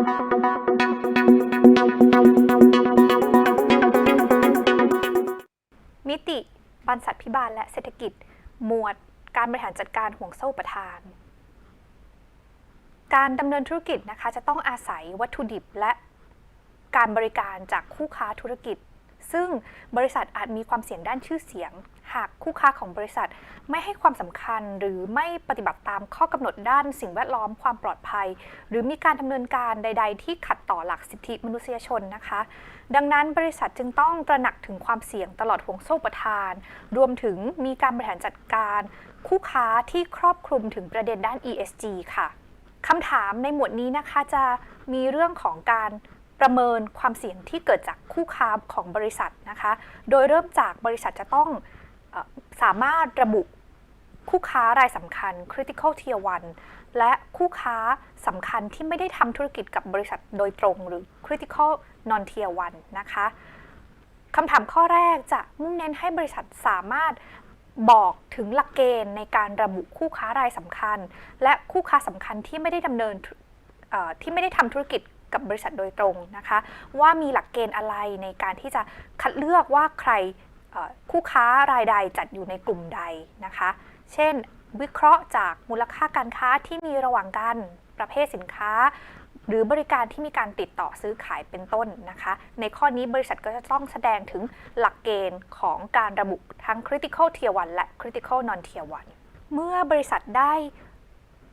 มิติบรรษัทพิบาลและเศรษฐกิจ หมวด การบริหารจัดการห่วงโซ่ประทาน การดำเนินธุรกิจนะคะจะต้องอาศัยวัตถุดิบและการบริการจากคู่ค้าธุรกิจ ซึ่งบริษัทอาจมีความเสี่ยงด้านชื่อเสียง หากคู่ค้าของบริษัทไม่ให้ความสำคัญหรือไม่ปฏิบัติตามข้อกำหนดด้านสิ่งแวดล้อมความปลอดภัย หรือมีการดำเนินการใด ๆ ที่ขัดต่อหลักสิทธิมนุษยชนนะคะ ดังนั้นบริษัทจึงต้องตระหนักถึงความเสี่ยงตลอดห่วงโซ่ประทาน รวมถึงมีการบริหารจัดการ คู่ค้าที่ครอบคลุมถึงประเด็นด้าน ESG ค่ะคำถามในหมวดนี้นะคะจะมีเรื่องของการประเมินความเสี่ยงที่เกิดจากคู่ค้าของบริษัทนะคะ โดยเริ่มจากบริษัทจะต้อง สามารถระบุคู่ค้ารายสำคัญ critical tier 1 และคู่ค้าสำคัญที่ไม่ได้ทำธุรกิจกับบริษัทโดยตรงหรือ critical non tier 1 นะคะคำถามข้อแรกจะมุ่งเน้นให้บริษัทสามารถบอกถึงหลักเกณฑ์ในการระบุคู่ค้ารายสำคัญ และคู่ค้าสำคัญที่ไม่ได้ดำเนินที่ไม่ได้ทำธุรกิจกับบริษัทโดยตรงนะคะ ว่ามีหลักเกณฑ์อะไรในการที่จะคัดเลือกว่าใคร คู่ค้ารายใดจัดอยู่ในกลุ่มใดนะคะ เช่น วิเคราะห์จากมูลค่าการค้าที่มีระหว่างกันประเภทสินค้า หรือบริการที่มีการติดต่อซื้อขายเป็นต้นนะคะ ในข้อนี้บริษัทก็จะต้องแสดงถึงหลักเกณฑ์ของการระบุทั้ง critical tier 1 และ critical non tier 1 เมื่อบริษัทได้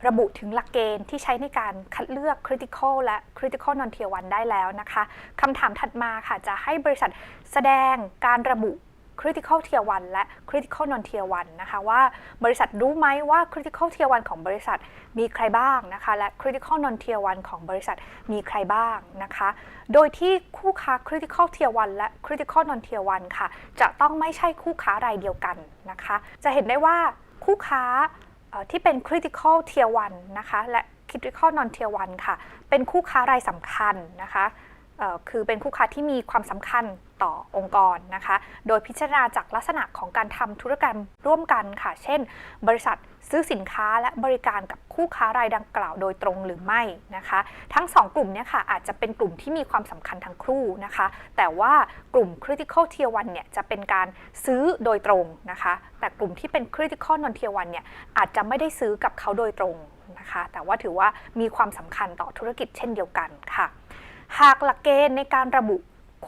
ระบุถึงหลักเกณฑ์ที่ใช้ในการคัดเลือก critical และ critical non tier 1 ได้แล้วนะคะคำถามถัดมาค่ะ จะให้บริษัทแสดงการระบุ critical tier 1 และ critical non tier 1 นะคะว่าบริษัทรู้ไหมว่า critical tier 1 ของบริษัทมีใครบ้างนะคะและ critical non tier 1 ของบริษัทมีใครบ้างนะคะ โดยที่คู่ค้า critical tier 1 และ critical non tier 1 ค่ะ จะต้องไม่ใช่คู่ค้ารายเดียวกันนะคะ จะเห็นได้ว่าคู่ค้าที่เป็น critical tier 1 นะคะและ critical non tier 1 ค่ะ เป็นคู่ค้ารายสำคัญนะคะคือเป็นคู่ค้าที่มีความสำคัญต่อองค์กรนะคะ โดยพิจารณาจากลักษณะของการทำธุรกรรมร่วมกันค่ะ เช่น บริษัทซื้อสินค้าและบริการกับคู่ค้ารายดังกล่าวโดยตรงหรือไม่นะคะ ทั้ง 2 กลุ่มเนี้ค่ะอาจจะเป็นกลุ่มที่มีความสำคัญทั้งคู่นะคะ แต่ว่ากลุ่ม critical tier 1เนี่ยจะเป็นการซื้อโดยตรงนะคะ แต่กลุ่มที่เป็น critical non tier 1เนี่ยอาจจะไม่ได้ซื้อกับเขาโดยตรงนะคะ แต่ว่าถือว่ามีความสำคัญต่อธุรกิจเช่นเดียวกันค่ะหากหลักเกณฑ์ในการระบุ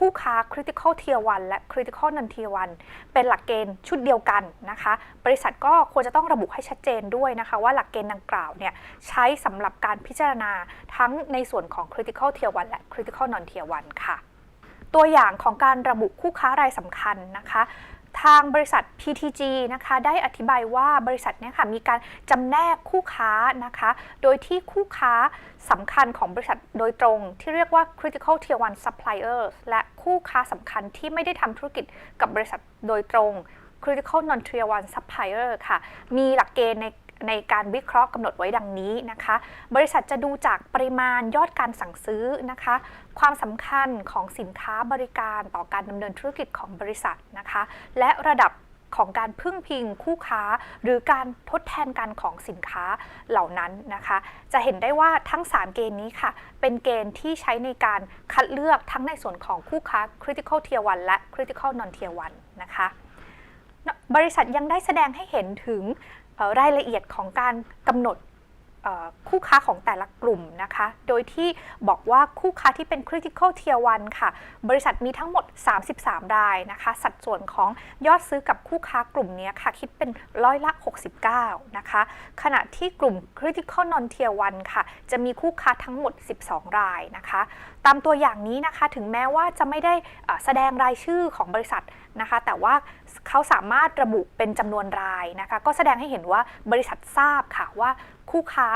คู่ค้า critical tier 1 และ critical non tier 1 เป็นหลักเกณฑ์ชุดเดียวกันนะคะ บริษัทก็ควรจะต้องระบุให้ชัดเจนด้วยนะคะ ว่าหลักเกณฑ์ดังกล่าวเนี่ยใช้สำหรับการพิจารณาทั้งในส่วนของ critical tier 1 และ critical non tier 1 ค่ะ ตัวอย่างของการระบุคู่ค้ารายสำคัญนะคะ ทางบริษัท PTG นะคะได้อธิบายว่าบริษัทเนี่ยค่ะมีการจำแนกคู่ค้านะคะ โดยที่คู่ค้าสำคัญของบริษัทโดยตรง ที่เรียกว่า critical tier one suppliers และคู่ค้าสำคัญที่ไม่ได้ทำธุรกิจกับบริษัทโดยตรง critical non tier one supplier ค่ะ มีหลักเกณฑ์ใน ในการวิเคราะห์กำหนดไว้ดังนี้นะคะ บริษัทจะดูจากปริมาณยอดการสั่งซื้อนะคะ ความสำคัญของสินค้าบริการต่อการดำเนินธุรกิจของบริษัทนะคะ และระดับของการพึ่งพิงคู่ค้า หรือการทดแทนกันของสินค้าเหล่านั้นนะคะ จะเห็นได้ว่าทั้ง 3 เกณฑ์นี้ค่ะ เป็นเกณฑ์ที่ใช้ในการคัดเลือกทั้งในส่วนของคู่ค้า critical tier 1 และ critical non tier 1 นะคะ บริษัทยังได้แสดงให้เห็นถึง รายละเอียดของการกำหนด คู่ค้าของแต่ละกลุ่มนะคะ โดยที่บอกว่าคู่ค้าที่เป็น critical tier 1 ค่ะ บริษัทมีทั้งหมด 33 รายนะคะ สัดส่วนของยอดซื้อกับคู่ค้ากลุ่มนี้ค่ะ คิดเป็นร้อยละ 69 นะคะ ขณะที่กลุ่ม critical non tier 1 ค่ะ จะมีคู่ค้าทั้งหมด 12 รายนะคะ ตามตัวอย่างนี้นะคะ ถึงแม้ว่าจะไม่ได้แสดงรายชื่อของบริษัทนะคะ แต่ว่าเขาสามารถระบุเป็นจำนวนรายนะคะ ก็แสดงให้เห็นว่าบริษัททราบค่ะว่า คู่ค้า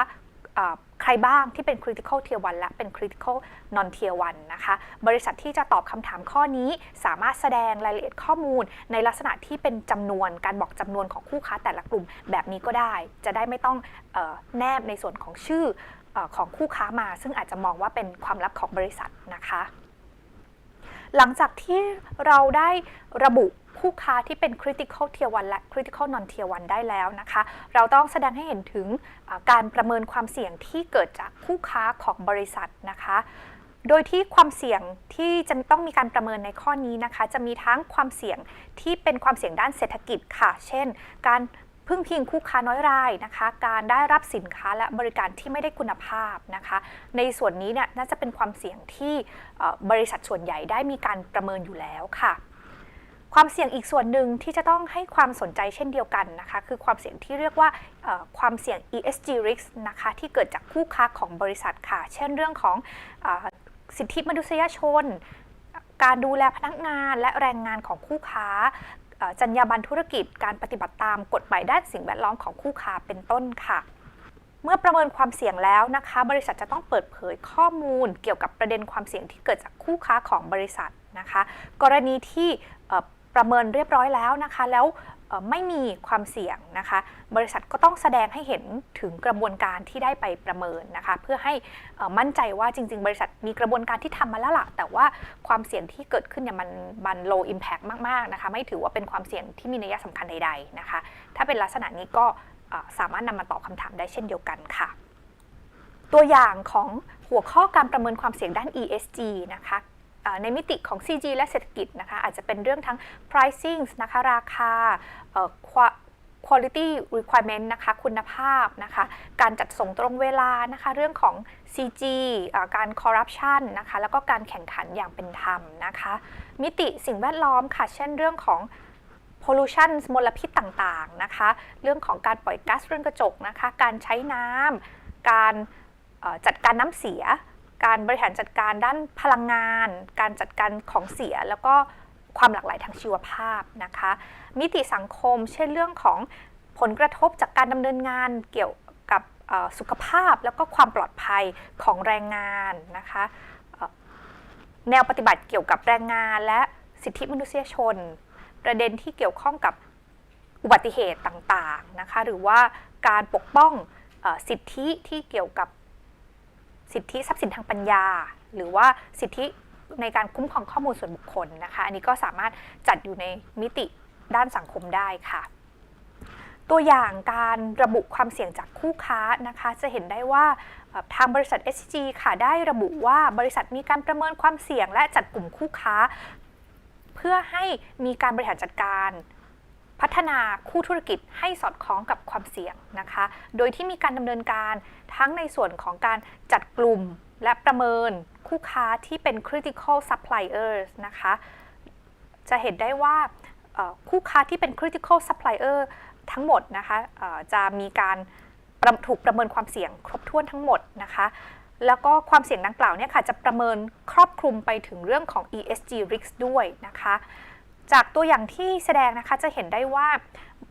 ใครบ้างที่เป็น critical tier 1 และเป็น critical non tier 1 นะคะ บริษัทที่จะตอบคำถามข้อนี้สามารถแสดงรายละเอียดข้อมูล ในลักษณะที่เป็นจำนวนการบอกจำนวนของคู่ค้าแต่ละกลุ่มแบบนี้ก็ได้ จะได้ไม่ต้องออแนบในส่วนของชื่ออของคู่ค้ามา ซึ่งอาจจะมองว่าเป็นความลับของบริษัทนะคะ หลังจากที่เราได้ระบุ คู่ค้าที่เป็น critical tier 1 และ critical non tier 1 ได้แล้วนะคะ เราต้องแสดงให้เห็นถึงการประเมินความเสี่ยงที่เกิดจากคู่ค้าของบริษัทนะคะโดยที่ความเสี่ยงที่จะต้องมีการประเมินในข้อนี้นะคะ จะมีทั้งความเสี่ยงที่เป็นความเสี่ยงด้านเศรษฐกิจค่ะ เช่น การพึ่งพิงคู่ค้าน้อยรายนะคะ การได้รับสินค้าและบริการที่ไม่ได้คุณภาพนะคะ ในส่วนนี้เนี่ยน่าจะเป็นความเสี่ยงที่บริษัทส่วนใหญ่ได้มีการประเมินอยู่แล้วค่ะ ความเสี่ยงอีกส่วนหนึ่งที่จะต้องให้ความสนใจเช่นเดียวกันนะคะคือความเสี่ยงที่เรียกว่าความเสี่ยง ESG risk นะคะที่เกิดจากคู่ค้าของบริษัทค่ะ เช่นเรื่องของอสิทธิมนุษยชน การดูแลพนักงานและแรงงานของคู่ค้าจรรยาบรรณธุรกิจการปฏิบัติตามกฎหมายด้านสิ่งแวดล้อมของคู่ค้าเป็นต้นค่ะเมื่อประเมินความเสี่ยงแล้วนะคะ บริษัทจะต้องเปิดเผยข้อมูลเกี่ยวกับประเด็นความเสี่ยงที่เกิดจากคู่ค้าของบริษัทนะคะ กรณีที่ ประเมินเรียบร้อยแล้วนะคะ แล้วไม่มีความเสี่ยงนะคะ บริษัทก็ต้องแสดงให้เห็นถึงกระบวนการที่ได้ไปประเมินนะคะ เพื่อให้มั่นใจว่าจริง ๆ บริษัทมีกระบวนการที่ทำมาแล้วล่ะ แต่ว่าความเสี่ยงที่เกิดขึ้นเนี่ยมันมัน low impact มากๆนะคะ ไม่ถือว่าเป็นความเสี่ยงที่มีนัยสำคัญใดๆนะคะ ถ้าเป็นลักษณะนี้ก็สามารถนำมาตอบคำถามได้เช่นเดียวกันค่ะ ตัวอย่างของหัวข้อการประเมินความเสี่ยงด้าน ESG นะคะ ในมิติของ CG และเศรษฐกิจนะคะอาจจะเป็นเรื่องทั้ง pricing นะคะราคา quality requirement นะคะคุณภาพนะคะการจัดส่งตรงเวลานะคะเรื่องของ CG อการ corruption นะคะแล้วก็การแข่งขันอย่างเป็นธรรมนะคะมิติสิ่งแวดล้อมค่ะเช่นเรื่องของ pollution มลพิษต่างๆนะคะเรื่องของการปล่อยก๊าซเรือนกระจกนะคะการใช้น้ำการจัดการน้ำเสีย การบริหารจัดการด้านพลังงาน การจัดการของเสีย แล้วก็ความหลากหลายทางชีวภาพนะคะ มิติสังคม เช่นเรื่องของผลกระทบจากการดำเนินงานเกี่ยวกับสุขภาพแล้วก็ความปลอดภัยของแรงงานนะคะแนวปฏิบัติเกี่ยวกับแรงงานและสิทธิมนุษยชน ประเด็นที่เกี่ยวข้องกับอุบัติเหตุต่างๆนะคะหรือว่าการปกป้องอสิทธิที่เกี่ยวกับ สิทธิทรัพย์สินทางปัญญา หรือว่าสิทธิในการคุ้มครองข้อมูลส่วนบุคคลนะคะ อันนี้ก็สามารถจัดอยู่ในมิติด้านสังคมได้ค่ะ ตัวอย่างการระบุความเสี่ยงจากคู่ค้านะคะ จะเห็นได้ว่าทางบริษัท SG ค่ะได้ระบุว่าบริษัทมีการประเมินความเสี่ยงและจัดกลุ่มคู่ค้า เพื่อให้มีการบริหารจัดการ พัฒนาคู่ธุรกิจให้สอดคล้องกับความเสี่ยงนะคะ โดยที่มีการดำเนินการทั้งในส่วนของการจัดกลุ่มและประเมินคู่ค้าที่เป็น critical suppliers นะคะ จะเห็นได้ว่าคู่ค้าที่เป็น critical supplier ทั้งหมดนะคะจะมีการรถูกประเมินความเสี่ยงครบถ้วนทั้งหมดนะคะ แล้วก็ความเสี่ยงดังกล่าวเนี่ยค่ะจะประเมินครอบคลุมไปถึงเรื่องของ ESG risk ด้วยนะคะ จากตัวอย่างที่แสดงนะคะจะเห็นได้ว่า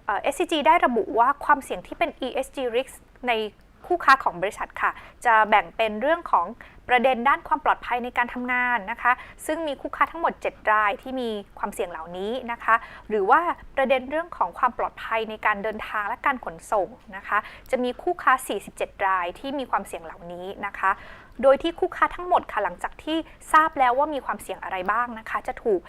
เอ่อ SCG ได้ระบุว่าความเสี่ยงที่เป็น ESG risk ในคู่ค้าของบริษัทค่ะ จะแบ่งเป็นเรื่องของประเด็นด้านความปลอดภัยในการทำงานนะคะ ซึ่งมีคู่ค้าทั้งหมด 7 รายที่มีความเสี่ยงเหล่านี้นะคะ หรือว่าประเด็นเรื่องของความปลอดภัยในการเดินทางและการขนส่งนะคะ จะมีคู่ค้า 47 รายที่มีความเสี่ยงเหล่านี้นะคะ โดยที่คู่ค้าทั้งหมดค่ะหลังจากที่ทราบแล้วว่ามีความเสี่ยงอะไรบ้างนะคะ จะถูก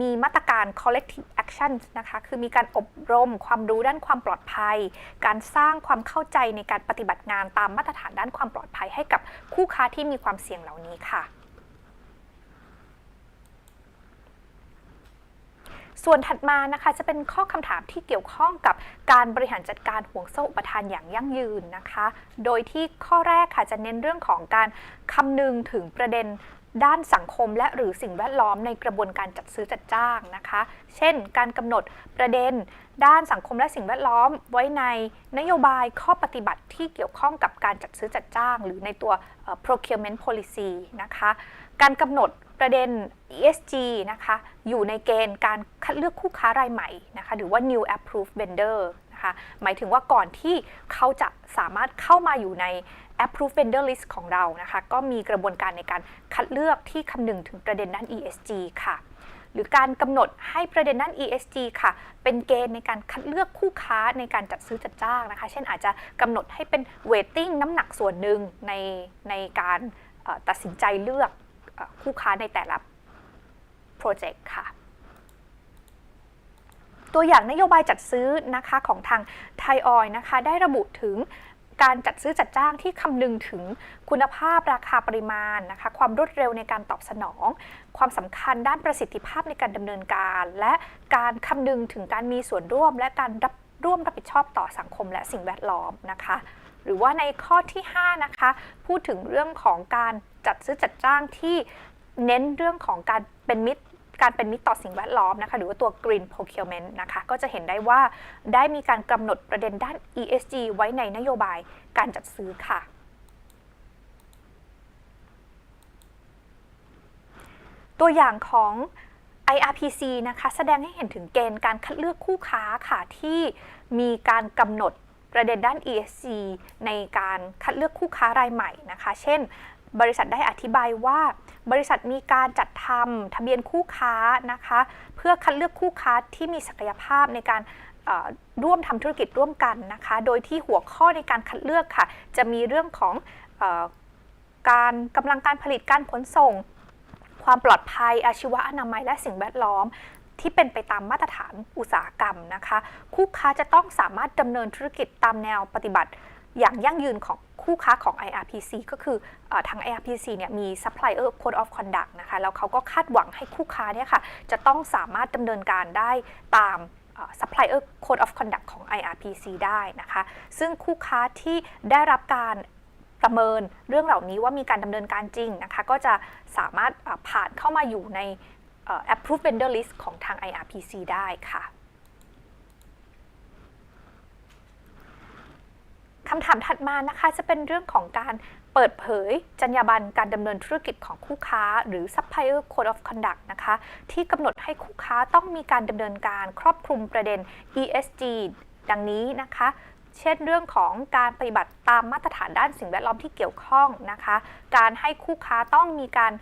มีมาตรการ collective action นะคะ คือมีการอบรมความรู้ด้านความปลอดภัย การสร้างความเข้าใจในการปฏิบัติงานตามมาตรฐานด้านความปลอดภัยให้กับคู่ค้าที่มีความเสี่ยงเหล่านี้ค่ะ ส่วนถัดมานะคะจะเป็นข้อคำถามที่เกี่ยวข้องกับการบริหารจัดการห่วงโซ่อุปทานอย่างยั่งยืนนะคะ โดยที่ข้อแรกค่ะจะเน้นเรื่องของการคำนึงถึงประเด็นด้านสังคมและหรือสิ่งแวดล้อมในกระบวนการจัดซื้อจัดจ้างนะคะ เช่น การกำหนดประเด็น ด้านสังคมและสิ่งแวดล้อม ไว้ในนโยบายข้อปฏิบัติที่เกี่ยวข้องกับการจัดซื้อจัดจ้าง หรือในตัว procurement policy นะคะ การกำหนด ประเด็น ESG นะคะอยู่ในเกณฑ์การคัดเลือกคู่ค้ารายใหม่นะคะหรือว่า new approved vendor นะคะหมายถึงว่าก่อนที่เขาจะสามารถเข้ามาอยู่ใน approved vendor list ของเรานะคะก็มีกระบวนการในการคัดเลือกที่คำนึงถึงประเด็นด้าน ESG ค่ะหรือการกำหนดให้ประเด็นด้าน ESG ค่ะ เป็นเกณฑ์ในการคัดเลือกคู่ค้าในการจัดซื้อจัดจ้างนะคะ เช่นอาจจะกำหนดให้เป็น weighting น้ำหนักส่วนหนึ่งในในการตัดสินใจเลือก คู่ค้าในแต่ละโปรเจกต์ค่ะ ตัวอย่างนโยบายจัดซื้อนะคะของทางไทยออยนะคะ ได้ระบุถึงการจัดซื้อจัดจ้างที่คำนึงถึงคุณภาพราคาปริมาณนะคะ ความรวดเร็วในการตอบสนอง ความสำคัญด้านประสิทธิภาพในการดำเนินการ และการคำนึงถึงการมีส่วนร่วม และการรับร่วมรับผิดชอบต่อสังคมและสิ่งแวดล้อมนะคะ หรือว่าในข้อที่ 5 นะคะ พูดถึงเรื่องของการจัดซื้อจัดจ้างที่เน้นเรื่องของการเป็นมิตรการเป็นมิตรต่อสิ่งแวดล้อมนะคะหรือว่าตัว green procurement นะคะก็จะเห็นได้ว่าได้มีการกำหนดประเด็นด้าน ESG ไว้ในนโยบายการจัดซื้อค่ะ ตัวอย่างของ IRPC นะคะแสดงให้เห็นถึงเกณฑ์การคัดเลือกคู่ค้าค่ะที่มีการกำหนด ประเด็นด้าน ESG ในการคัดเลือกคู่ค้ารายใหม่นะคะ เช่น บริษัทได้อธิบายว่า บริษัทมีการจัดทำทะเบียนคู่ค้านะคะ เพื่อคัดเลือกคู่ค้าที่มีศักยภาพในการร่วมทำธุรกิจร่วมกันนะคะ โดยที่หัวข้อในการคัดเลือกค่ะ จะมีเรื่องของอการกำลังการผลิตการขนส่ง ความปลอดภัยอาชีวะอนามัยและสิ่งแวดล้อม ที่เป็นไปตามมาตรฐานอุตสาหกรรมนะคะ คู่ค้าจะต้องสามารถดำเนินธุรกิจตามแนวปฏิบัติ อย่างยั่งยืนของคู่ค้าของ IRPC ก็คืออทาง IRPC เนี่ยมี Supplier Code of Conduct นะคะแล้วเขาก็คาดหวังให้คู่ค้าเนี่ยค่ะจะต้องสามารถดำเนินการได้ตาม Supplier Code of Conduct ของ IRPC ได้นะคะ ซึ่งคู่ค้าที่ได้รับการประเมินเรื่องเหล่านี้ว่ามีการดำเนินการจริงนะคะ ก็จะสามารถผ่านเข้ามาอยู่ใน เอ่อ Approved Vendor List ของทาง IRPC ได้ค่ะคำถามถัดมานะคะจะเป็นเรื่องของการเปิดเผยจรรยาบรรณการดำเนินธุรกิจของคู่ค้า หรือ Supplier Code of Conduct นะคะที่กำหนดให้คู่ค้าต้องมีการดำเนินการครอบคลุมประเด็น ESG ดังนี้นะคะ เช่นเรื่องของการปฏิบัติตามมาตรฐานด้านสิ่งแวดล้อมที่เกี่ยวข้องนะคะ การให้คู่ค้าต้องมีการ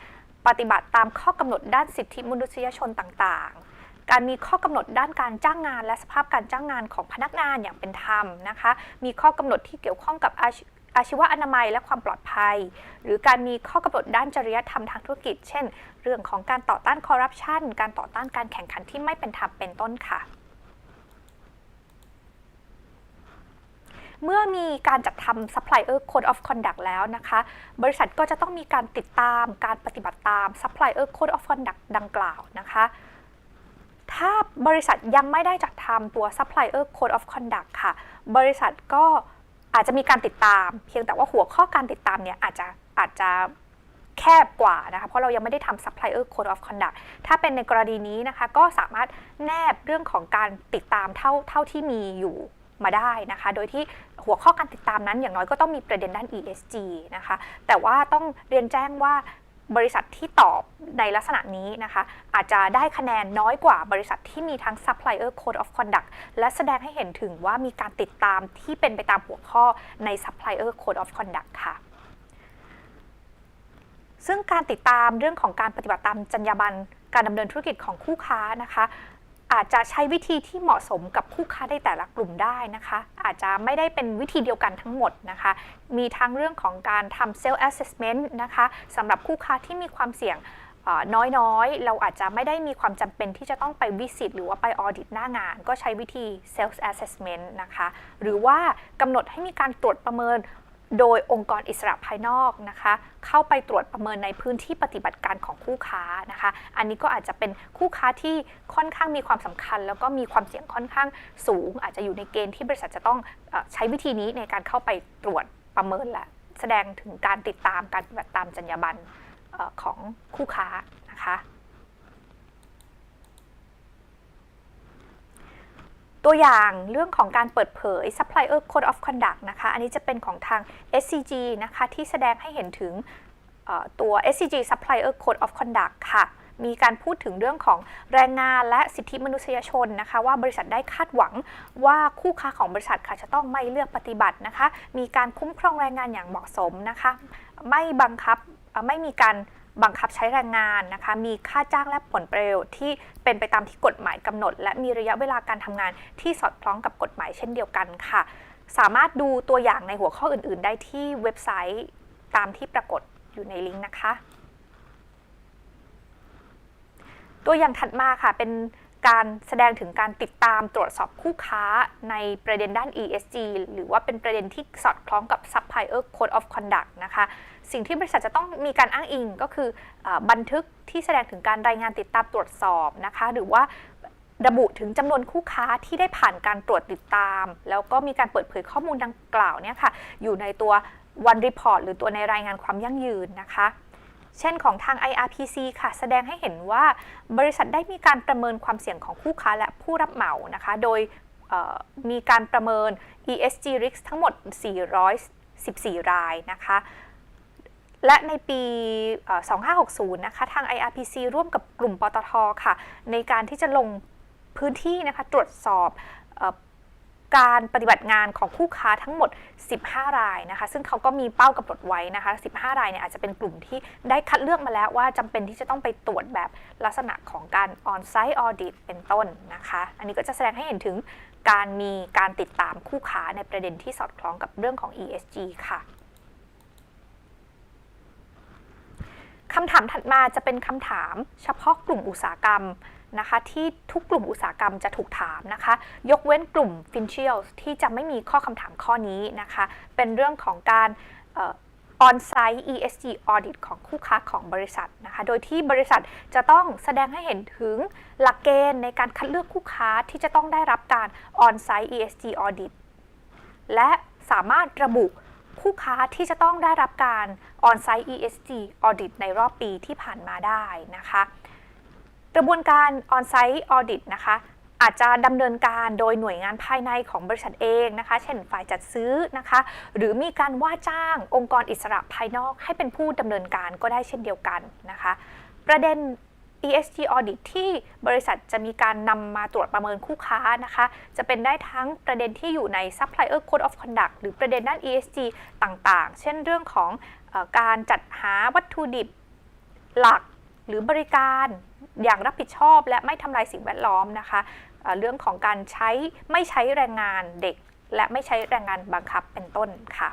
ปฏิบัติตามข้อกำหนดด้านสิทธิมนุษยชนต่างๆ การมีข้อกำหนดด้านการจ้างงาน และสภาพการจ้างงานของพนักงานอย่างเป็นธรรมนะคะ มีข้อกำหนดที่เกี่ยวข้องกับอาชอาชีวะอนามัยและความปลอดภัย หรือการมีข้อกำหนดด้านจริยธรรมทางธุรกิจ เช่น เรื่องของการต่อต้านคอร์รัปชันการต่อต้านการแข่งขันที่ไม่เป็นธรรมเป็นต้นค่ะ เมื่อมีการจัดทำ Supplier Code of Conduct แล้วนะคะ บริษัทก็จะต้องมีการติดตามการปฏิบัติตาม Supplier Code of Conduct ดังกล่าวนะคะ ถ้าบริษัทยังไม่ได้จัดทำตัว Supplier Code of Conduct ค่ะ บริษัทก็อาจจะมีการติดตาม เพียงแต่ว่าหัวข้อการติดตามเนี่ยอาจจะอาจจะแคบกว่านะคะเพราะเรายังไม่ได้ทำ Supplier Code of Conduct ถ้าเป็นในกรณีนี้นะคะ ก็สามารถแนบเรื่องของการติดตามเท่าเท่าที่มีอยู่ มาได้นะคะ โดยที่หัวข้อการติดตามนั้นอย่างน้อยก็ต้องมีประเด็นด้าน ESG นะคะ แต่ว่าต้องเรียนแจ้งว่าบริษัทที่ตอบในลักษณะนี้นะคะ อาจจะได้คะแนนน้อยกว่าบริษัทที่มีทั้ง Supplier Code of Conduct และแสดงให้เห็นถึงว่ามีการติดตามที่เป็นไปตามหัวข้อใน Supplier Code of Conduct ค่ะซึ่งการติดตามเรื่องของการปฏิบัติตามจรรยาบรรณการดำเนินธุรกิจของคู่ค้านะคะ อาจจะใช้วิธีที่เหมาะสมกับคู่ค้าในแต่ละกลุ่มได้นะคะ อาจจะไม่ได้เป็นวิธีเดียวกันทั้งหมดนะคะ มีทั้งเรื่องของการทำ self assessment นะคะสำหรับคู่ค้าที่มีความเสี่ยงน้อยๆ เราอาจจะไม่ได้มีความจำเป็นที่จะต้องไปวิสิตหรือว่าไปออดิตหน้างาน ก็ใช้วิธี self assessment นะคะ หรือว่ากำหนดให้มีการตรวจประเมิน โดยองค์กรอิสระภายนอกนะคะ เข้าไปตรวจประเมินในพื้นที่ปฏิบัติการของคู่ค้านะคะ อันนี้ก็อาจจะเป็นคู่ค้าที่ค่อนข้างมีความสำคัญ แล้วก็มีความเสี่ยงค่อนข้างสูง อาจจะอยู่ในเกณฑ์ที่บริษัทจะต้องอใช้วิธีนี้ในการเข้าไปตรวจประเมินและแสดงถึงการติดตามการปฏิบัติตามจรรยาบรรณของคู่ค้านะคะ ตัวอย่างเรื่องของการเปิดเผย Supplier Code of Conduct นะคะ อันนี้จะเป็นของทาง SCG นะคะ ที่แสดงให้เห็นถึงตัว SCG Supplier Code of Conduct ค่ะมีการพูดถึงเรื่องของแรงงานและสิทธิมนุษยชนนะคะ ว่าบริษัทได้คาดหวังว่าคู่ค้าของบริษัทค่ะจะต้องไม่เลือกปฏิบัตินะคะ มีการคุ้มครองแรงงานอย่างเหมาะสมนะคะ ไม่บังคับไม่มีการ บังคับใช้แรงงานนะคะ มีค่าจ้างและผลประโยชน์ที่เป็นไปตามที่กฎหมายกำหนด และมีระยะเวลาการทำงานที่สอดคล้องกับกฎหมายเช่นเดียวกันค่ะ สามารถดูตัวอย่างในหัวข้ออื่น ๆ ได้ที่เว็บไซต์ตามที่ปรากฏอยู่ในลิงก์นะคะ ตัวอย่างถัดมาค่ะเป็น การแสดงถึงการติดตามตรวจสอบคู่ค้าในประเด็นด้าน ESG หรือว่าเป็นประเด็นที่สอดคล้องกับ Supplier Code of Conduct นะคะ สิ่งที่บริษัทจะต้องมีการอ้างอิงก็คืออบันทึกที่แสดงถึงการรายงานติดตามตรวจสอบนะคะ หรือว่าระบุถึงจำนวนคู่ค้าที่ได้ผ่านการตรวจติดตาม แล้วก็มีการเปิดเผยข้อมูลดังกล่าวเนี่ยค่ะอยู่ในตัว One Report หรือตัวในรายงานความยั่งยืนนะคะ เช่นของทาง IRPC ค่ะ แสดงให้เห็นว่าบริษัทได้มีการประเมินความเสี่ยงของคู่ค้าและผู้รับเหมานะคะ โดยมีการประเมิน ESG risk ทั้งหมด 414 รายนะคะ และในปี 2560 นะคะ ทาง IRPC ร่วมกับกลุ่มปตทค่ะ ในการที่จะลงพื้นที่นะคะ ตรวจสอบ การปฏิบัติงานของคู่ค้าทั้งหมด 15 รายนะคะ ซึ่งเขาก็มีเป้ากำหนดไว้นะคะ 15 รายเนี่ยอาจจะเป็นกลุ่มที่ได้คัดเลือกมาแล้วว่าจำเป็นที่จะต้องไปตรวจแบบลักษณะของการ on-site audit เป็นต้นนะคะ อันนี้ก็จะแสดงให้เห็นถึงการมีการติดตามคู่ค้าในประเด็นที่สอดคล้องกับเรื่องของ ESG ค่ะคำถามถัดมาจะเป็นคำถามเฉพาะกลุ่มอุตสาหกรรม นะคะที่ทุกกลุ่มอุตสาหกรรมจะถูกถามนะคะ ยกเว้นกลุ่ม f i n c i a l ที่จะไม่มีข้อคำถามข้อนี้นะคะ เป็นเรื่องของการออ on-site ESG audit ของคู่ค้าของบริษัทนะคะ โดยที่บริษัทจะต้องแสดงให้เห็นถึงหลักเกณฑ์ในการคัดเลือกคู่ค้าที่จะต้องได้รับการ on-site ESG audit และสามารถระบุคู่ค้าที่จะต้องได้รับการ on-site ESG audit ในรอบปีที่ผ่านมาได้นะคะ กระบวนการ on-site audit นะคะอาจจะดำเนินการโดยหน่วยงานภายในของบริษัทเองนะคะ เช่นฝ่ายจัดซื้อนะคะ หรือมีการว่าจ้างองค์กรอิสระภายนอกให้เป็นผู้ดำเนินการก็ได้เช่นเดียวกันนะคะ ประเด็น ESG audit ที่บริษัทจะมีการนำมาตรวจประเมินคู่ค้านะคะ จะเป็นได้ทั้งประเด็นที่อยู่ใน Supplier Code of Conduct หรือประเด็นด้าน ESG ต่างๆ เช่นเรื่องของอการจัดหาวัตถุดิบหลัก หรือบริการอย่างรับผิดชอบและไม่ทำลายสิ่งแวดล้อมนะคะเรื่องของการใช้ไม่ใช้แรงงานเด็ก และไม่ใช้แรงงานบังคับเป็นต้นค่ะ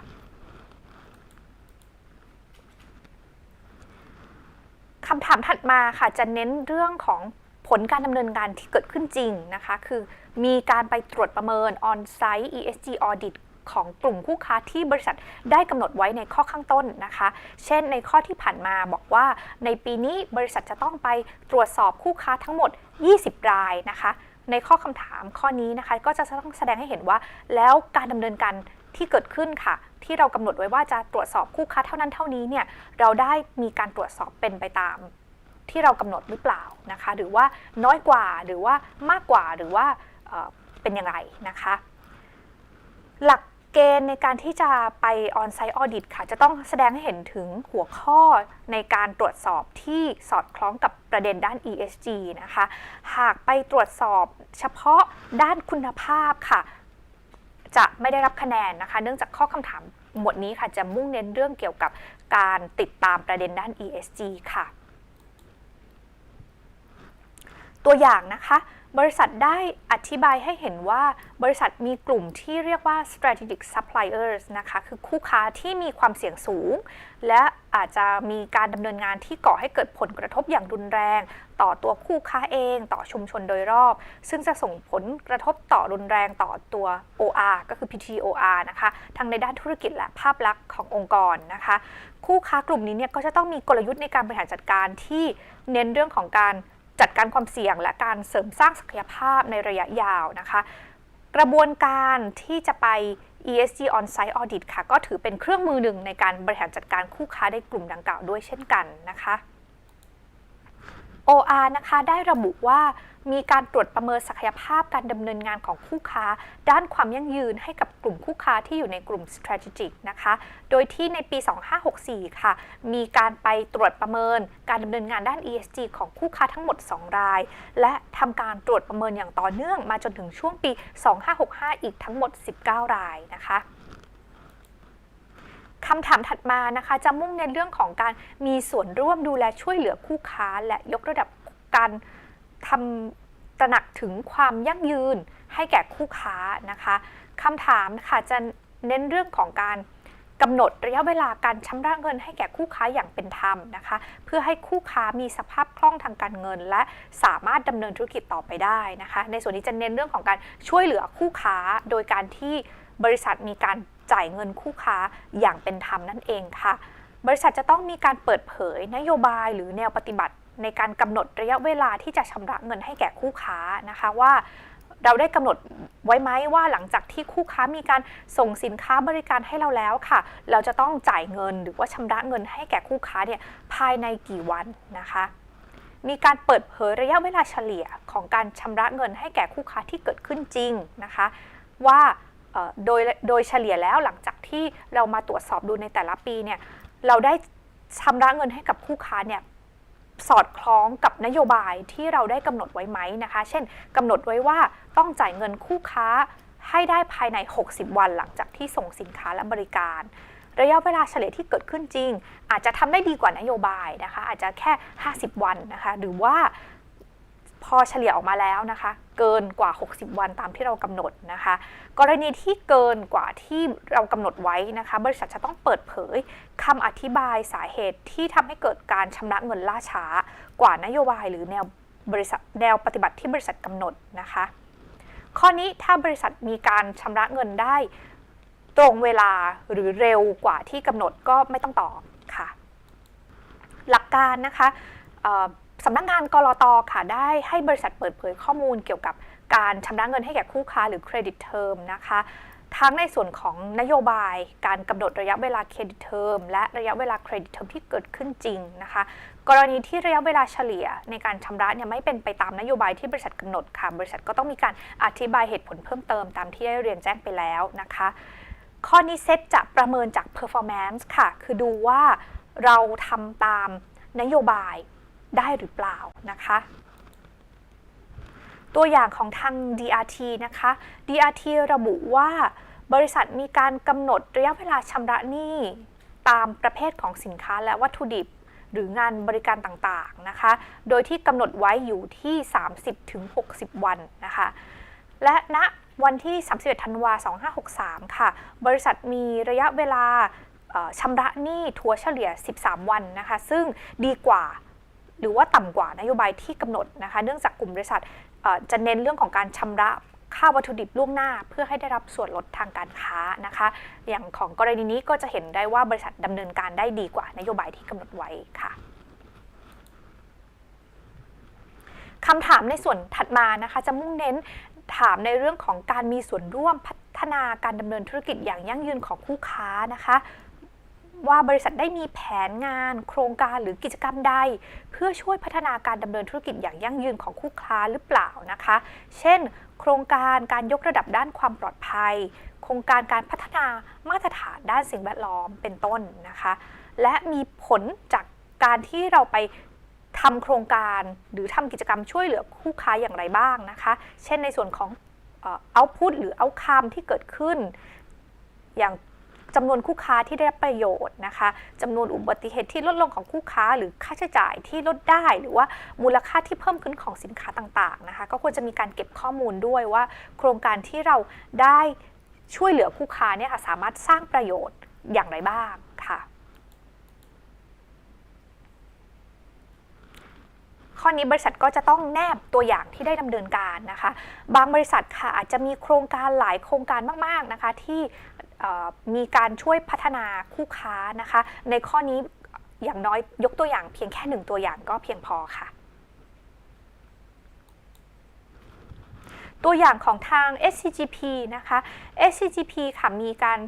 คำถามถัดมาค่ะจะเน้นเรื่องของผลการดำเนินการที่เกิดขึ้นจริงนะคะ คือมีการไปตรวจประเมิน on-site ESG audit ของกลุ่มคู่ค้าที่บริษัทได้กำหนดไว้ในข้อข้างต้นนะคะ เช่นในข้อที่ผ่านมาบอกว่า ในปีนี้บริษัทจะต้องไปตรวจสอบคู่ค้าทั้งหมด 20 รายนะคะในข้อคำถามข้อนี้นะคะ ก็จะต้องแสดงให้เห็นว่า แล้วการดำเนินการที่เกิดขึ้นค่ะ ที่เรากำหนดไว้ว่าจะตรวจสอบคู่ค้าเท่านั้นเท่านี้เนี่ยเราได้มีการตรวจสอบเป็นไปตาม ที่เรากำหนดหรือเปล่านะคะ หรือว่าน้อยกว่าหรือว่ามากกว่าหรือว่าเป็นยังไงนะคะ ณฑ์ในการที่จะไป on-site audit ค่ะ จะต้องแสดงให้เห็นถึงหัวข้อในการตรวจสอบที่สอดคล้องกับประเด็นด้าน ESG นะคะ หากไปตรวจสอบเฉพาะด้านคุณภาพค่ะ จะไม่ได้รับคะแนนนะคะ เนื่องจากข้อคำถามหมวดนี้ค่ะ จะมุ่งเน้นเรื่องเกี่ยวกับการติดตามประเด็นด้าน ESG ค่ะ ตัวอย่างนะคะ บริษัทได้อธิบายให้เห็นว่าบริษัทมีกลุ่มที่เรียกว่า strategic suppliers นะคะ คือคู่ค้าที่มีความเสี่ยงสูง และอาจจะมีการดำเนินงานที่ก่อให้เกิดผลกระทบอย่างรุนแรง ต่อตัวคู่ค้าเอง ต่อชุมชนโดยรอบ ซึ่งจะส่งผลกระทบต่อรุนแรงต่อตัว OR ก็คือ PTOR นะคะ ทั้งในด้านธุรกิจและภาพลักษณ์ขององค์กรนะคะ คู่ค้ากลุ่มนี้เนี่ยก็จะต้องมีกลยุทธ์ในการบริหารจัดการที่เน้นเรื่องของการ จัดการความเสี่ยงและการเสริมสร้างศักยภาพในระยะยาวนะคะ กระบวนการที่จะไป ESG on-site audit ค่ะ ก็ถือเป็นเครื่องมือหนึ่งในการบริหารจัดการคู่ค้าในกลุ่มดังกล่าวด้วยเช่นกันนะคะ OR นะคะได้ระบุว่ามีการตรวจประเมินศักยภาพการดำเนินงานของคู่ค้า ด้านความยั่งยืนให้กับกลุ่มคู่ค้าที่อยู่ในกลุ่ม strategic นะคะ โดยที่ในปี 2564 ค่ะ มีการไปตรวจประเมินการดำเนินงานด้าน ESG ของคู่ค้าทั้งหมด 2 ราย และทำการตรวจประเมินอย่างต่อเนื่องมาจนถึงช่วงปี 2565 อีกทั้งหมด 19 รายนะคะ คำถามถัดมานะคะ จะมุ่งในเรื่องของการมีส่วนร่วมดูแลช่วยเหลือคู่ค้า และยกระดับการทำตระหนักถึงความยั่งยืนให้แก่คู่ค้านะคะคำถามค่ะจะเน้นเรื่องของการกำหนดระยะเวลาการชำระเงินให้แก่คู่ค้าอย่างเป็นธรรมนะคะ เพื่อให้คู่ค้ามีสภาพคล่องทางการเงิน และสามารถดำเนินธุรกิจต่อไปได้นะคะ ในส่วนนี้จะเน้นเรื่องของการช่วยเหลือคู่ค้าโดยการที่บริษัทมีการ จ่ายเงินคู่ค้าอย่างเป็นธรรมนั่นเองค่ะ บริษัทจะต้องมีการเปิดเผยนโยบายหรือแนวปฏิบัติในการกำหนดระยะเวลาที่จะชำระเงินให้แก่คู่ค้านะคะว่าเราได้กำหนดไว้ไหมว่าหลังจากที่คู่ค้ามีการส่งสินค้าบริการให้เราแล้วค่ะ เราจะต้องจ่ายเงินหรือว่าชำระเงินให้แก่คู่ค้าเนี่ยภายในกี่วันนะคะ มีการเปิดเผยระยะเวลาเฉลี่ยของการชำระเงินให้แก่คู่ค้าที่เกิดขึ้นจริงนะคะ ว่า โดยโดยเฉลี่ยแล้วหลังจากที่เรามาตรวจสอบดูในแต่ละปีเนี่ยเราได้ชำระเงินให้กับคู่ค้าเนี่ยสอดคล้องกับนโยบายที่เราได้กำหนดไว้ไหมนะคะ เช่นกำหนดไว้ว่าต้องจ่ายเงินคู่ค้าให้ได้ภายใน 60 วันหลังจากที่ส่งสินค้าและบริการ ระยะเวลาเฉลี่ยที่เกิดขึ้นจริง อาจจะทำได้ดีกว่านโยบายนะคะ อาจจะแค่ 50 วันนะคะ หรือว่าพอเฉลี่ยออกมาแล้วนะคะ เกินกว่า 60 วันตามที่เรากำหนดนะคะ กรณีที่เกินกว่าที่เรากำหนดไว้นะคะ บริษัทจะต้องเปิดเผยคำอธิบายสาเหตุที่ทำให้เกิดการชำระเงินล่าช้า กว่านโยบายหรือแนวบริษัทแนวปฏิบัติที่บริษัทกำหนดนะคะ ข้อนี้ถ้าบริษัทมีการชำระเงินได้ตรงเวลาหรือเร็วกว่าที่กำหนดก็ไม่ต้องตอบค่ะ หลักการนะคะ สำนักงานกรอตค่ะได้ให้บริษัทเปิดเผยข้อมูลเกี่ยวกับการชำระเงินให้แก่คู่ค้าหรือเครดิตเทอมนะคะทั้งในส่วนของนโยบายการกำหนดระยะเวลาเครดิตเทอมและระยะเวลาเครดิตเทอมที่เกิดขึ้นจริงนะคะ กรณีที่ระยะเวลาเฉลี่ยในการชำระเนี่ยไม่เป็นไปตามนโยบายที่บริษัทกำหนดค่ะ บริษัทก็ต้องมีการอธิบายเหตุผลเพิ่มเติมตามที่ได้เรียนแจ้งไปแล้วนะคะ ข้อนี้เซตจะประเมินจาก performance ค่ะ คือดูว่าเราทำตามนโยบาย ได้หรือเปล่านะคะ ตัวอย่างของทาง DRT นะคะ DRT ระบุว่าบริษัทมีการกำหนดระยะเวลาชำระหนี้ตามประเภทของสินค้าและวัตถุดิบ หรืองานบริการต่างๆนะคะ โดยที่กำหนดไว้อยู่ที่ 30-60 วันนะคะ และณวันที่ 31 ธันวา 2563 ค่ะ บริษัทมีระยะเวลาชำระหนี้ทัวเฉลี่ย 13 วันนะคะ ซึ่งดีกว่า หรือว่าต่ำกว่านโยบายที่กำหนดนะคะ เนื่องจากกลุ่มบริษัทจะเน้นเรื่องของการชำระค่าวัตถุดิบล่วงหน้า เพื่อให้ได้รับส่วนลดทางการค้านะคะ อย่างของกรณีนี้ก็จะเห็นได้ว่าบริษัทดำเนินการได้ดีกว่านโยบายที่กำหนดไว้ค่ะคำถามในส่วนถัดมานะคะ จะมุ่งเน้นถามในเรื่องของการมีส่วนร่วมพัฒนาการดำเนินธุรกิจอย่างยั่งยืนของคู่ค้านะคะ ว่าบริษัทได้มีแผนงาน โครงการหรือกิจกรรมใด เพื่อช่วยพัฒนาการดำเนินธุรกิจอย่างยั่งยืนของคู่ค้าหรือเปล่านะคะ เช่น โครงการการยกระดับด้านความปลอดภัย โครงการการพัฒนามาตรฐานด้านสิ่งแวดล้อมเป็นต้นนะคะ และมีผลจากการที่เราไปทำโครงการหรือทำกิจกรรมช่วยเหลือคู่ค้าอย่างไรบ้างนะคะ เช่นในส่วนของเอาพุตหรือเอาคามที่เกิดขึ้น อย่าง จำนวนคู่ค้าที่ได้รับประโยชน์นะคะจำนวนอุบัติเหตุที่ลดลงของคู่ค้า หรือค่าใช้จ่ายที่ลดได้ หรือว่ามูลค่าที่เพิ่มขึ้นของสินค้าต่างๆนะคะ ก็ควรจะมีการเก็บข้อมูลด้วยว่า โครงการที่เราได้ช่วยเหลือคู่ค้าเนี่ยค่ะสามารถสร้างประโยชน์อย่างไรบ้างค่ะ ข้อนี้บริษัทก็จะต้องแนบตัวอย่างที่ได้ดำเนินการนะคะ บางบริษัทค่ะอาจจะมีโครงการหลายโครงการมากๆนะคะที่ มีการช่วยพัฒนาคู่ค้านะคะ ในข้อนี้อย่างน้อยยกตัวอย่างเพียงแค่หนึ่งตัวอย่างก็เพียงพอค่ะ ตัวอย่างของทาง SCGP นะคะ SCGP ค่ะมีการ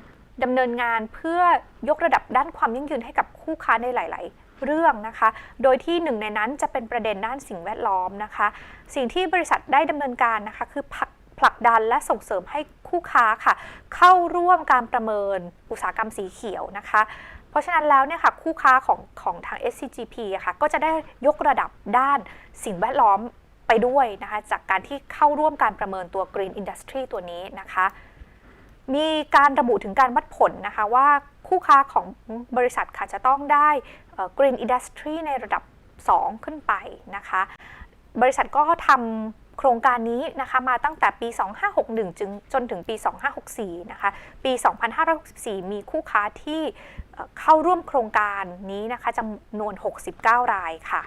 ดำเนินงานเพื่อยกระดับด้านความยั่งยืนให้กับคู่ค้าในหลาย ๆ เรื่องนะคะ โดยที่หนึ่งในนั้นจะเป็นประเด็นด้านสิ่งแวดล้อมนะคะ สิ่งที่บริษัทได้ดำเนินการนะคะคือผลัก ผลักดันและส่งเสริมให้คู่ค้าค่ะ เข้าร่วมการประเมินอุตสาหกรรมสีเขียวนะคะ เพราะฉะนั้นแล้วเนี่ยค่ะคู่ค้าของของทาง SCGP อะค่ะก็จะได้ยกระดับด้านสิ่งแวดล้อมไปด้วยนะคะจากการที่เข้าร่วมการประเมินตัว Green Industry ตัวนี้นะคะ มีการระบุถึงการวัดผลนะคะว่าคู่ค้าของบริษัทค่ะจะต้องได้เอ่อ Green Industry ในระดับ 2 ขึ้นไปนะคะ บริษัทก็ทำ โครงการนี้นะคะมาตั้งแต่ปี 2561 จึงจนถึงปี 2564 นะคะ ปี 2564 มีคู่ค้าที่เข้าร่วมโครงการนี้นะคะจำนวน 69 รายค่ะ